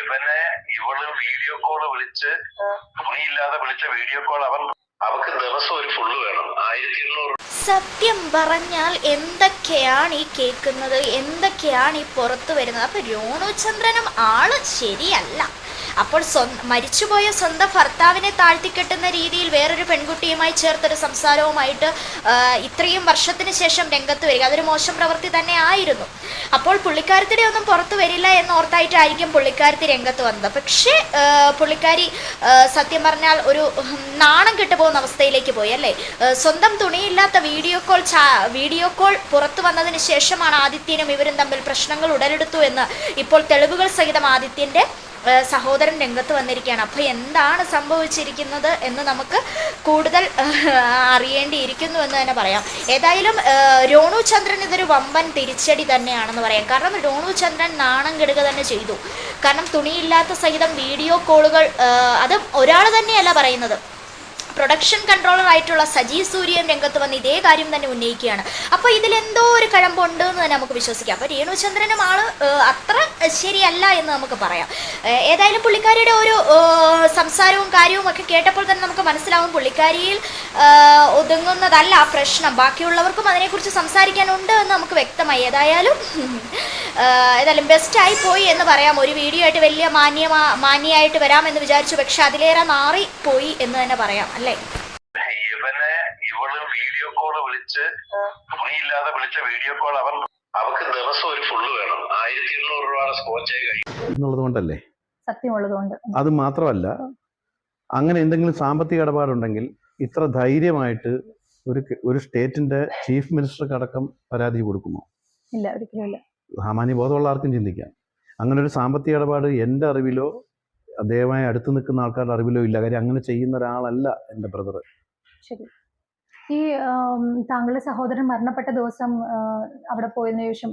ഇവനെ ഇവൾ video call വിളിച്ച് തുണിയില്ലാതെ വിളിച്ച വീഡിയോ കോൾ അവൻ അവക്ക് ദിവസം ഒരു ഫുള്ള് വേണം. ആയിരത്തി എണ്ണൂറ് സത്യം പറഞ്ഞാൽ എന്തൊക്കെയാണ് ഈ കേൾക്കുന്നത്? എന്തൊക്കെയാണ് ഈ പുറത്തു വരുന്നത്? അപ്പോൾ രോണുചന്ദ്രനും ആൾ ശരിയല്ല. അപ്പോൾ മരിച്ചുപോയ സ്വന്തം ഭർത്താവിനെ താഴ്ത്തിക്കെട്ടുന്ന രീതിയിൽ വേറൊരു പെൺകുട്ടിയുമായി ചേർത്തൊരു സംസാരവുമായിട്ട് ഇത്രയും വർഷത്തിന് ശേഷം രംഗത്ത് വരിക. അതൊരു മോശം പ്രവൃത്തി തന്നെ ആയിരുന്നു. അപ്പോൾ പുള്ളിക്കാരത്തിയുടെ ഒന്നും പുറത്തു വരില്ല എന്ന് ഓർത്തായിട്ടായിരിക്കും പുള്ളിക്കാരത്തി രംഗത്ത് വന്നത്. പക്ഷേ പുള്ളിക്കാരി സത്യം പറഞ്ഞാൽ ഒരു നാണം കെട്ടുപോകുന്ന അവസ്ഥയിലേക്ക് പോയി അല്ലേ? സ്വന്തം തുണിയില്ലാത്ത വീഡിയോ കോൾ വീഡിയോ കോൾ പുറത്തു വന്നതിന് ശേഷമാണ് ആദിത്യനും ഇവരും തമ്മിൽ പ്രശ്നങ്ങൾ ഉടലെടുത്തു എന്ന് ഇപ്പോൾ തെളിവുകൾ സഹിതം ആദിത്യന്റെ ആ, സഹോദരൻ രംഗത്ത് വന്നിരിക്കുകയാണ്. അപ്പോൾ എന്താണ് സംഭവിച്ചിരിക്കുന്നത് എന്ന് നമുക്ക് കൂടുതൽ അറിയേണ്ടിയിരിക്കുന്നു എന്ന് തന്നെ പറയാം. ഏതായാലും രോണു ചന്ദ്രൻ ഇതൊരു വമ്പൻ തിരിച്ചടി തന്നെയാണെന്ന് പറയാം. കാരണം രോണു ചന്ദ്രൻ നാണം കെടുക തന്നെ ചെയ്തു. കാരണം തുണിയില്ലാത്ത സഹിതം വീഡിയോ കോളുകൾ അത് ഒരാൾ തന്നെയല്ല പറയുന്നത്. പ്രൊഡക്ഷൻ കൺട്രോളർ ആയിട്ടുള്ള സജി സൂര്യൻ രംഗത്ത് വന്ന് ഇതേ കാര്യം തന്നെ ഉന്നയിക്കുകയാണ്. അപ്പോൾ ഇതിലെന്തോ ഒരു കഴമ്പുണ്ട് എന്ന് തന്നെ നമുക്ക് വിശ്വസിക്കാം. അപ്പോൾ രേണുചന്ദ്രനും ആൾ അത്ര ശരിയല്ല എന്ന് നമുക്ക് പറയാം. ഏതായാലും പുള്ളിക്കാരിയുടെ ഒരു സംസാരവും കാര്യവും ഒക്കെ കേട്ടപ്പോൾ തന്നെ നമുക്ക് മനസ്സിലാവും പുള്ളിക്കാരിയിൽ ഒതുങ്ങുന്നതല്ല പ്രശ്നം. ബാക്കിയുള്ളവർക്കും അതിനെക്കുറിച്ച് സംസാരിക്കാനുണ്ട് എന്ന് നമുക്ക് വ്യക്തമായി. ഏതായാലും ഏതായാലും ബെസ്റ്റായി പോയി എന്ന് പറയാം. ഒരു വീഡിയോ ആയിട്ട് വലിയ മാന്യമാ മാന്യമായിട്ട് എന്ന് വിചാരിച്ചു. പക്ഷെ അതിലേറെ മാറി പോയി എന്ന് തന്നെ പറയാം. അല്ലേ? ഇവനെ ഇവൾ വീഡിയോ കോൾ വിളിച്ച് തുണിയില്ലാതെ വിളിച്ച വീഡിയോ കോൾ അവൻ അവക്ക് ദിവസം ഒരു ഫുള്ള് വേണം. ആയിരത്തി എണ്ണൂറ് രൂപയുടെ സ്കോച്ചായി എന്നുള്ളത് കൊണ്ടല്ലേ സത്യമുള്ളതുകൊണ്ട്. അത് മാത്രമല്ല അങ്ങനെ എന്തെങ്കിലും സാമ്പത്തിക ഇടപാടുണ്ടെങ്കിൽ ഇത്ര ധൈര്യമായിട്ട് ഒരു ഒരു സ്റ്റേറ്റിന്റെ ചീഫ് മിനിസ്റ്റർക്ക് അടക്കം പരാതി കൊടുക്കുമോ? ഇല്ല ഒരിക്കലും ഇല്ല. സാമാന്യ ബോധമുള്ള ആർക്കും ചിന്തിക്കാം. അങ്ങനെ ഒരു സാമ്പത്തിക ഇടപാട് എന്റെ അറിവിലോ അദ്ദേഹമായി അടുത്ത് നിൽക്കുന്ന ആൾക്കാരുടെ അറിവിലോ ഇല്ല. കാര്യം അങ്ങനെ ചെയ്യുന്ന ഒരാളല്ല എന്റെ ബ്രദർ ശരി. ഈ താങ്കളുടെ സഹോദരൻ മരണപ്പെട്ട ദിവസം അവിടെ പോയതിനു ശേഷം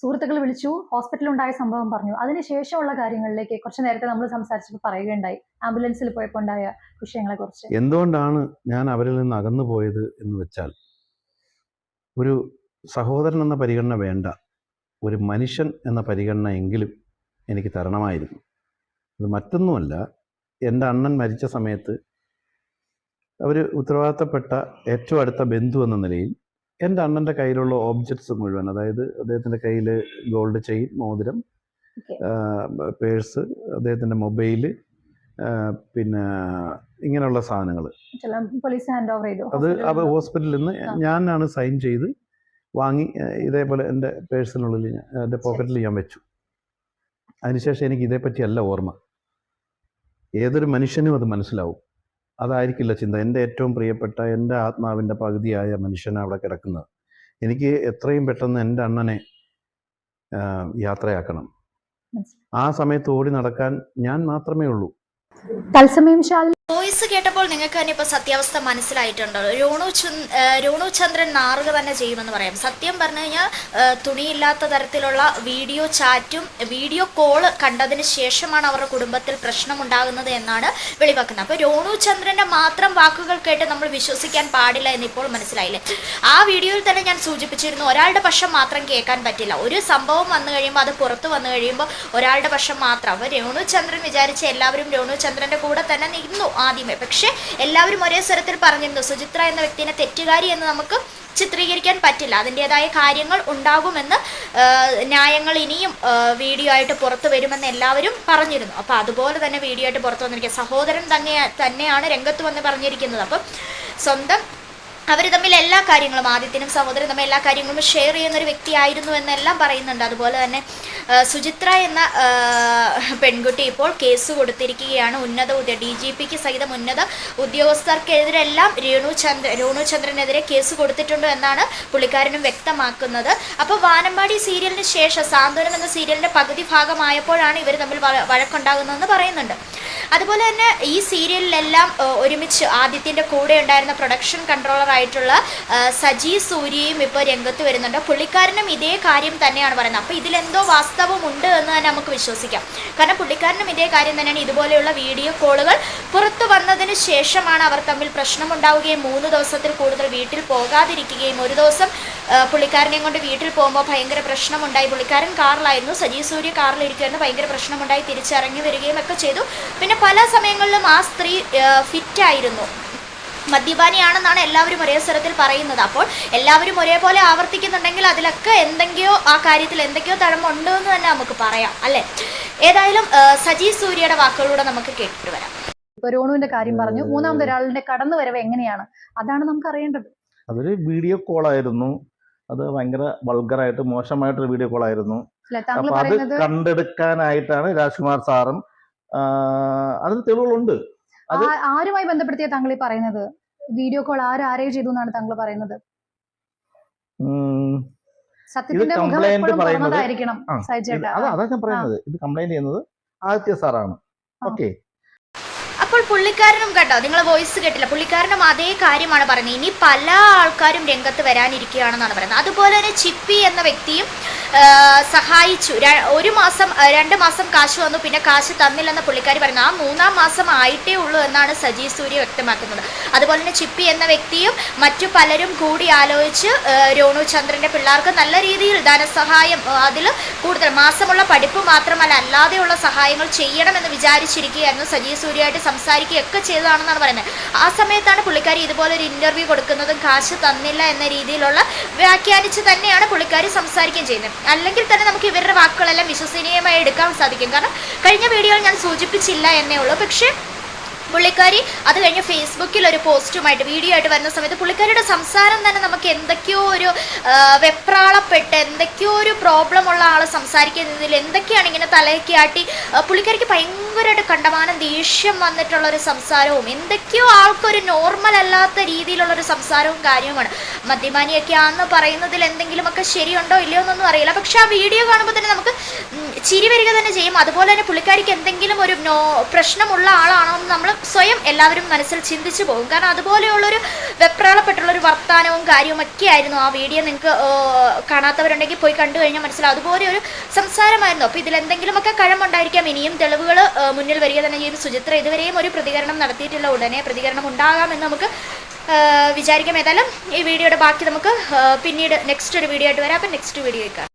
സുഹൃത്തുക്കൾ വിളിച്ചു ഹോസ്പിറ്റലിൽ ഉണ്ടായ സംഭവം പറഞ്ഞു. അതിനുശേഷമുള്ള കാര്യങ്ങളിലേക്ക് കുറച്ച് നേരത്തെ നമ്മൾ സംസാരിച്ചപ്പോൾ പറയുകയുണ്ടായി. ആംബുലൻസിൽ പോയപ്പോൾ ഉണ്ടായ വിഷയങ്ങളെ കുറിച്ച് എന്തുകൊണ്ടാണ് ഞാൻ അവരിൽ നിന്ന് അകന്നു പോയത് എന്ന് വെച്ചാൽ ഒരു സഹോദരൻ എന്ന പരിഗണന വേണ്ട. ഒരു മനുഷ്യൻ എന്ന പരിഗണന എങ്കിലും എനിക്ക് തരണമായിരുന്നു. അത് മറ്റൊന്നുമല്ല. എന്റെ അണ്ണൻ മരിച്ച സമയത്ത് അവർ ഉത്തരവാദിത്തപ്പെട്ട ഏറ്റവും അടുത്ത ബന്ധു എന്ന നിലയിൽ എന്റെ അണ്ണന്റെ കയ്യിലുള്ള ഓബ്ജക്ട്സ് മുഴുവൻ അതായത് അദ്ദേഹത്തിന്റെ കയ്യിൽ ഗോൾഡ് ചെയിൻ മോതിരം പേഴ്സ് അദ്ദേഹത്തിന്റെ മൊബൈൽ പിന്നെ ഇങ്ങനെയുള്ള സാധനങ്ങൾ പോലീസ് ഹാൻഡ് ഓവർ ചെയ്തു. അത് ഹോസ്പിറ്റലിൽ നിന്ന്. ഞാനാണ് സൈൻ ചെയ്ത് വാങ്ങി ഇതേപോലെ എന്റെ പേഴ്സിനുള്ളിൽ എന്റെ പോക്കറ്റിൽ ഞാൻ വെച്ചു. അതിനുശേഷം എനിക്ക് ഇതേപ്പറ്റിയല്ല ഓർമ്മ. ഏതൊരു മനുഷ്യനും അത് മനസ്സിലാവും. അതായിരിക്കില്ല ചിന്ത. എന്റെ ഏറ്റവും പ്രിയപ്പെട്ട എന്റെ ആത്മാവിന്റെ പകുതിയായ മനുഷ്യനാണ് അവിടെ കിടക്കുന്നത്. എനിക്ക് എത്രയും പെട്ടെന്ന് എന്റെ അണ്ണനെ യാത്രയാക്കണം. ആ സമയത്ത് ഓടി നടക്കാൻ ഞാൻ മാത്രമേ ഉള്ളൂ. തത്സമയം വോയിസ് കേട്ടപ്പോൾ നിങ്ങൾക്ക് തന്നെ ഇപ്പോൾ സത്യാവസ്ഥ മനസ്സിലായിട്ടുണ്ടോ? രോണു രോണു ചന്ദ്രൻ നാറുക തന്നെ ചെയ്യുമെന്ന് പറയാം. സത്യം പറഞ്ഞു കഴിഞ്ഞാൽ തുണിയില്ലാത്ത തരത്തിലുള്ള വീഡിയോ ചാറ്റും വീഡിയോ കോൾ കണ്ടതിന് ശേഷമാണ് അവരുടെ കുടുംബത്തിൽ പ്രശ്നമുണ്ടാകുന്നത് എന്നാണ് വെളിവാക്കുന്നത്. അപ്പോൾ രോണു ചന്ദ്രന്റെ മാത്രം വാക്കുകൾ കേട്ട് നമ്മൾ വിശ്വസിക്കാൻ പാടില്ല എന്നിപ്പോൾ മനസ്സിലായില്ലേ? ആ വീഡിയോയിൽ തന്നെ ഞാൻ സൂചിപ്പിച്ചിരുന്നു ഒരാളുടെ പക്ഷം മാത്രം കേൾക്കാൻ പറ്റില്ല. ഒരു സംഭവം വന്നു കഴിയുമ്പോൾ അത് പുറത്ത് വന്നു കഴിയുമ്പോൾ ഒരാളുടെ പക്ഷം മാത്രം. അപ്പോൾ രോണു ചന്ദ്രൻ വിചാരിച്ച എല്ലാവരും രേണു ചന്ദ്രന്റെ കൂടെ തന്നെ നിന്നു ആദ്യമേ. പക്ഷേ എല്ലാവരും ഒരേ സ്വരത്തിൽ പറഞ്ഞിരുന്നു സുചിത്ര എന്ന വ്യക്തിനെ തെറ്റുകാരി എന്ന് നമുക്ക് ചിത്രീകരിക്കാൻ പറ്റില്ല. അതിന്റെതായ കാര്യങ്ങൾ ഉണ്ടാകുമെന്ന് ന്യായങ്ങൾ ഇനിയും വീഡിയോ ആയിട്ട് പുറത്തു വരുമെന്ന് എല്ലാവരും പറഞ്ഞിരുന്നു. അപ്പോൾ അതുപോലെ തന്നെ വീഡിയോ ആയിട്ട് പുറത്തു വന്നിരിക്കുക. സഹോദരൻ തന്നെ തന്നെയാണ് രംഗത്ത് വന്ന് പറഞ്ഞിരിക്കുന്നത്. അപ്പം സ്വന്തം അവർ തമ്മിൽ എല്ലാ കാര്യങ്ങളും ആദിത്യനും സഹോദരനും തമ്മിൽ എല്ലാ കാര്യങ്ങളും ഷെയർ ചെയ്യുന്ന ഒരു വ്യക്തിയായിരുന്നു എന്നെല്ലാം പറയുന്നുണ്ട്. അതുപോലെ തന്നെ സുചിത്ര എന്ന പെൺകുട്ടി ഇപ്പോൾ കേസ് കൊടുത്തിരിക്കുകയാണ്. ഉന്നത ഉദ്യോഗ ഡി ജി പിക്ക് സഹിതം ഉന്നത ഉദ്യോഗസ്ഥർക്കെതിരെല്ലാം രേണു ചന്ദ്ര രേണു ചന്ദ്രനെതിരെ കേസ് കൊടുത്തിട്ടുണ്ട് എന്നാണ് പുള്ളിക്കാരനും വ്യക്തമാക്കുന്നത്. അപ്പോൾ വാനമ്പാടി സീരിയലിന് ശേഷം സാന്ത്വനം എന്ന സീരിയലിന്റെ പകുതി ഭാഗമായപ്പോഴാണ് ഇവർ തമ്മിൽ വഴ- വഴക്കുണ്ടാകുന്നതെന്ന് പറയുന്നുണ്ട്. അതുപോലെ തന്നെ ഈ സീരിയലിലെല്ലാം ഒരുമിച്ച് ആദിത്യന്റെ കൂടെ ഉണ്ടായിരുന്ന പ്രൊഡക്ഷൻ കൺട്രോളർ ആയിട്ടുള്ള സജി സൂര്യയും ഇപ്പോൾ രംഗത്ത് വരുന്നുണ്ട്. പുള്ളിക്കാരനും ഇതേ കാര്യം തന്നെയാണ് പറയുന്നത്. അപ്പോൾ ഇതിലെന്തോ വാസ്തവമുണ്ട് എന്ന് തന്നെ നമുക്ക് വിശ്വസിക്കാം. കാരണം പുള്ളിക്കാരനും ഇതേ കാര്യം തന്നെയാണ്. ഇതുപോലെയുള്ള വീഡിയോ കോളുകൾ പുറത്തു വന്നതിന് ശേഷമാണ് അവർ തമ്മിൽ പ്രശ്നമുണ്ടാവുകയും മൂന്ന് ദിവസത്തിൽ കൂടുതൽ വീട്ടിൽ പോകാതിരിക്കുകയും ഒരു ദിവസം പുള്ളിക്കാരനെയും കൊണ്ട് വീട്ടിൽ പോകുമ്പോൾ ഭയങ്കര പ്രശ്നമുണ്ടായി. പുള്ളിക്കാരൻ കാറിലായിരുന്നു. സജി സൂര്യ കാറിലിരിക്കുകയായിരുന്നു ഭയങ്കര പ്രശ്നമുണ്ടായി. തിരിച്ചിറങ്ങി വരികയും ഒക്കെ ചെയ്തു. പിന്നെ പല സമയങ്ങളിലും ആ സ്ത്രീ ഫിറ്റായിരുന്നു. മദ്യപാനിയാണെന്നാണ് എല്ലാവരും ഒരേ സ്വരത്തിൽ പറയുന്നത്. അപ്പോൾ എല്ലാവരും ഒരേപോലെ ആവർത്തിക്കുന്നുണ്ടെങ്കിൽ അതിലൊക്കെ എന്തെങ്കിയോ ആ കാര്യത്തിൽ എന്തൊക്കെയോ തഴമ്പുണ്ട് എന്ന് തന്നെ നമുക്ക് പറയാം. അല്ലേ? ഏതായാലും സജി സൂര്യയുടെ വാക്കുകളിലൂടെ നമുക്ക് കേട്ടിട്ട് വരാം. ഇപ്പൊ രോണുവിന്റെ കാര്യം പറഞ്ഞു. മൂന്നാമത് ഒരാളുടെ കടന്നു വരവ് എങ്ങനെയാണ്? അതാണ് നമുക്ക് അറിയേണ്ടത്. അതൊരു വീഡിയോ കോളായിരുന്നു. അത് ഭയങ്കര വൾഗറായിട്ട് മോശമായിട്ടൊരു വീഡിയോ കോൾ ആയിരുന്നു. അപ്പൊ അത് കണ്ടെടുക്കാനായിട്ടാണ് രാജ്കുമാർ സാറും അതിന് തെളിവുകളുണ്ട്. ആരുമായി ബന്ധപ്പെടുത്തിയ താങ്കൾ ഈ പറയുന്നത്? വീഡിയോ കോൾ ആര് ആരെ ചെയ്തു എന്നാണ് താങ്കൾ പറയുന്നത്? സത്യത്തിന്റെ പറയുന്നത്. അതാ ഞാൻ പറയുന്നത്. ഇത് കംപ്ലൈന്റ് ചെയ്യുന്നത് ആദിത്യ സാറാണ്. ഓക്കെ പുള്ളിക്കാരനും കേട്ടോ നിങ്ങൾ വോയിസ് കേട്ടില്ല. പുള്ളിക്കാരനും അതേ കാര്യമാണ് പറയുന്നത്. ഇനി പല ആൾക്കാരും രംഗത്ത് വരാനിരിക്കുകയാണെന്നാണ് പറയുന്നത്. അതുപോലെ തന്നെ ചിപ്പി എന്ന വ്യക്തിയും സഹായിച്ചു. ഒരു മാസം രണ്ട് മാസം കാശ് വന്നു. പിന്നെ കാശ് തന്നില്ലെന്ന് പുള്ളിക്കാരി പറയുന്നത് ആ മൂന്നാം മാസം ആയിട്ടേ ഉള്ളൂ എന്നാണ് സജി സൂര്യ വ്യക്തമാക്കുന്നത്. അതുപോലെ തന്നെ ചിപ്പി എന്ന വ്യക്തിയും മറ്റു പലരും കൂടി ആലോചിച്ച് രോണു ചന്ദ്രന്റെ പിള്ളേർക്ക് നല്ല രീതിയിൽ ധനസഹായം അതിൽ കൂടുതൽ മാസമുള്ള പഠിപ്പ് മാത്രമല്ല അല്ലാതെയുള്ള സഹായങ്ങൾ ചെയ്യണമെന്ന് വിചാരിച്ചിരിക്കുകയായിരുന്നു സജി സൂര്യയായിട്ട് സംസാരിക്കുകയൊക്കെ ചെയ്തതാണെന്നാണ് പറയുന്നത്. ആ സമയത്താണ് പുള്ളിക്കാരി ഇതുപോലെ ഒരു ഇന്റർവ്യൂ കൊടുക്കുന്നതും കാശ് തന്നില്ല എന്ന രീതിയിലുള്ള വ്യാഖ്യാനിച്ച് തന്നെയാണ് പുള്ളിക്കാരി സംസാരിക്കുകയും ചെയ്യുന്നത്. അല്ലെങ്കിൽ തന്നെ നമുക്ക് ഇവരുടെ വാക്കുകളെല്ലാം വിശ്വസനീയമായി എടുക്കാൻ സാധിക്കും. കാരണം കഴിഞ്ഞ വീഡിയോയിൽ ഞാൻ സൂചിപ്പിച്ചില്ല എന്നേ ഉള്ളൂ. പക്ഷേ പുള്ളിക്കാരി അത് കഴിഞ്ഞ് ഫേസ്ബുക്കിൽ ഒരു പോസ്റ്റുമായിട്ട് വീഡിയോ ആയിട്ട് വരുന്ന സമയത്ത് പുള്ളിക്കാരിയുടെ സംസാരം തന്നെ നമുക്ക് എന്തൊക്കെയോ ഒരു വെപ്രാളപ്പെട്ട് എന്തൊക്കെയോ ഒരു പ്രോബ്ലം ഉള്ള ആൾ സംസാരിക്കുന്നതിൽ എന്തൊക്കെയാണ് ഇങ്ങനെ തലയൊക്കെ ആട്ടി പുള്ളിക്കാരിക്ക് ഭയങ്കരമായിട്ട് കണ്ടമാനം ദേഷ്യം വന്നിട്ടുള്ള ഒരു സംസാരവും എന്തൊക്കെയോ ആൾക്കൊരു നോർമൽ അല്ലാത്ത രീതിയിലുള്ള ഒരു സംസാരവും കാര്യവുമാണ്. മദ്യപാനിയൊക്കെ ആന്ന് പറയുന്നതിൽ എന്തെങ്കിലുമൊക്കെ ശരിയുണ്ടോ ഇല്ലയോ എന്നൊന്നും അറിയില്ല. പക്ഷെ ആ വീഡിയോ കാണുമ്പോൾ തന്നെ നമുക്ക് ചിരി വരിക തന്നെ ചെയ്യും. അതുപോലെ തന്നെ പുള്ളിക്കാരിക്ക് എന്തെങ്കിലും ഒരു നോ പ്രശ്നമുള്ള ആളാണോ എന്ന് നമ്മൾ സ്വയം എല്ലാവരും മനസ്സിൽ ചിന്തിച്ചു പോകും. കാരണം അതുപോലെയുള്ളൊരു വെപ്രാളപ്പെട്ടുള്ളൊരു വർത്തമാനവും കാര്യവും ഒക്കെ ആയിരുന്നു ആ വീഡിയോ. നിങ്ങൾക്ക് കാണാത്തവരുണ്ടെങ്കിൽ പോയി കണ്ടു കഴിഞ്ഞാൽ മനസ്സിലാവും. അതുപോലെ ഒരു സംസാരമായിരുന്നു. അപ്പോൾ ഇതിലെന്തെങ്കിലുമൊക്കെ കഴമുണ്ടായിരിക്കാം ഇനിയും തെളിവുകൾ മുന്നിൽ വരിക തന്നെ ചെയ്യും സുചിത്ര ഇതുവരെയും ഒരു പ്രതികരണം നടത്തിയിട്ടില്ല. ഉടനെ പ്രതികരണം ഉണ്ടാകാമെന്ന് നമുക്ക് വിചാരിക്കാം. ഏതായാലും ഈ വീഡിയോയുടെ ബാക്കി നമുക്ക് പിന്നീട് നെക്സ്റ്റ് ഒരു വീഡിയോ ആയിട്ട് വരാം. അപ്പം നെക്സ്റ്റ് വീഡിയോ കാണാം.